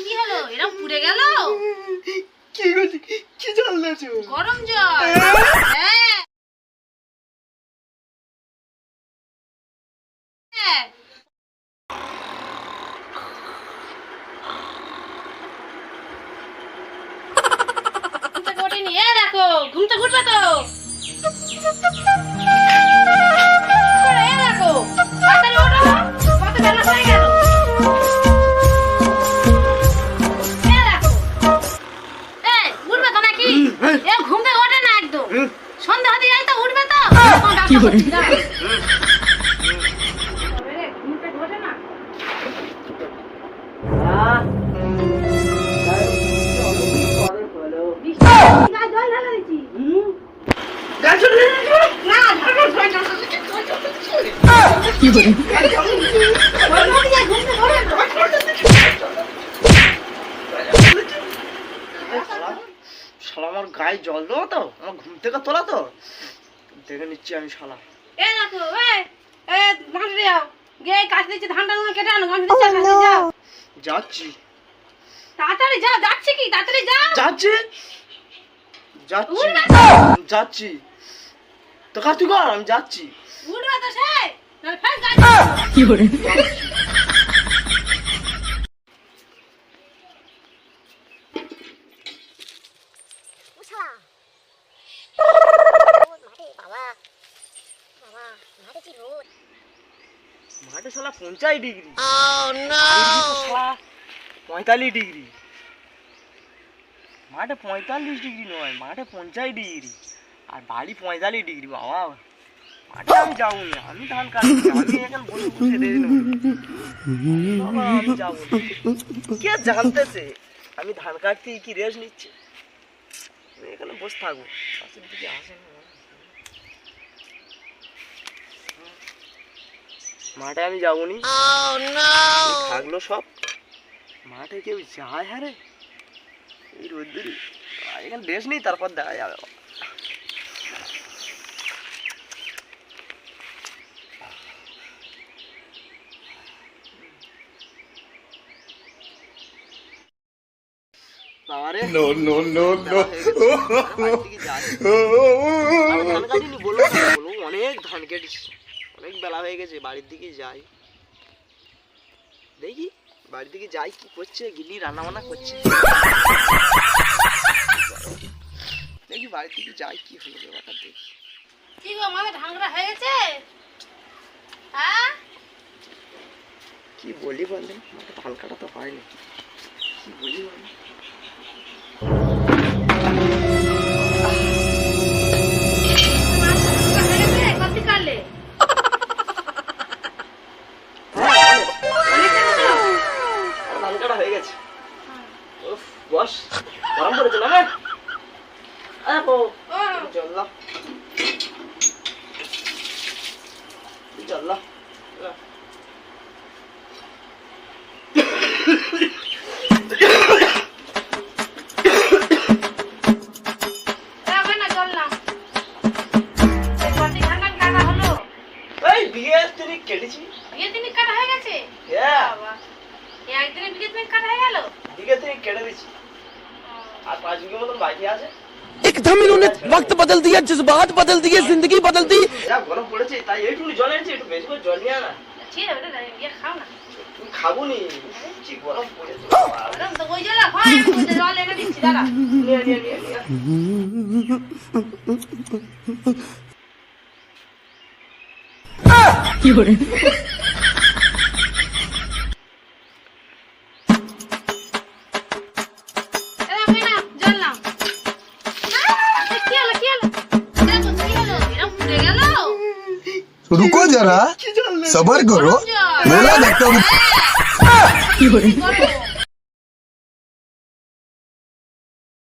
কি হলো? এরকম পুড়ে গেল? কি কি জল গরম জল। হ্যাঁ? হ্যাঁ। ঘুম থেকে ওঠেনি। এ দেখো ঘুম থেকে উঠবে তো? না শালা আমার গায়ে জল দেবো তো? আমার ঘুম থেকে তোলা তো? দেখে নিচ্ছি আমি শালা। এ দেখো এ এ ধান যাও। গে কাজ দিচ্ছে ধানটা গুলো কেটে আনো গাছ দিচ্ছে কাছে যাও। যাচ্ছি। তাড়াতাড়ি যাও যাচ্ছে কি? তাড়াতাড়ি যাও। যাচ্ছি। যাচ্ছি। তো। যাচ্ছি। তো কাজ তুই কর আমি যাচ্ছি। উঠবে তো সে। না ফের গাছ মাঠে শালা পঞ্চাশ ডিগ্রি। পঁয়তাল্লিশ ডিগ্রি। মাঠে পঁয়তাল্লিশ ডিগ্রি নয় মাঠে পঞ্চাশ ডিগ্রি। আর বাড়ি পঁয়তাল্লিশ ডিগ্রি বাবা। মাঠে আমি যাব না আমি ধান কাটছি আমি এখন বসে বসে আমি যাব কে জানতেছে? আমি ধান কাটতে কি রেস্ট নিচ্ছে? এখানে বসে থাকব। পাশের দিকে আসে না। মাঠে আমি যাব নি থাকল সব? মাঠে কেউ যায়? হ্যাঁ রে এই রোদ্দুর। এখানে ড্রেস নেই তারপর দেখা যাবে। না, অনেক ধান কেটেছি। অনেক বেলা হয়ে গেছে বাড়ির দিকে যাই। দেখি বাড়ির দিকে যাই কি করছে গিন্নি রান্না বান্না করছে। দেখি বাড়ির দিকে যাই কি হলো ব্যাপারটা দেখি। কি গো আমাদের ধানগুলো হয়ে গেছে হ্যাঁ? কি বলি বললেন আমাকে ধান কাটা তো হয়নি। কি বলি বলেন? টান কাটা হলো এই বিয়ে তিনি কেটেছি? বিয়ে দিনে কাটা হয়ে গেছে? হ্যাঁ। একদিনে বিয়ে দিনে কাটা হয়ে গেল? দিকে থেকে কেটে দিচ্ছি আর পাঁচ বিঘে মতন বাকি আছে एकदम इन्होंने वक्त बदल दिया जज्बात बदल दिए जिंदगी बदल दी যা গরম পড়েছে তাই একটু জল এনেছি একটু বেশি করে জল নিয়ে আনা ঠিক আছে ওটা বিয়ে খাও না তুমি খাবো নি কি গরম পড়েছে বাবা। ওরকম তো ওই জল হয় ওই যে জল এনে দিচ্ছি দাঁড়া নিয়ে নিয়ে নিয়ে নিয়ে এ বন্ধুরা সবার করো মেলা দেখতে হবে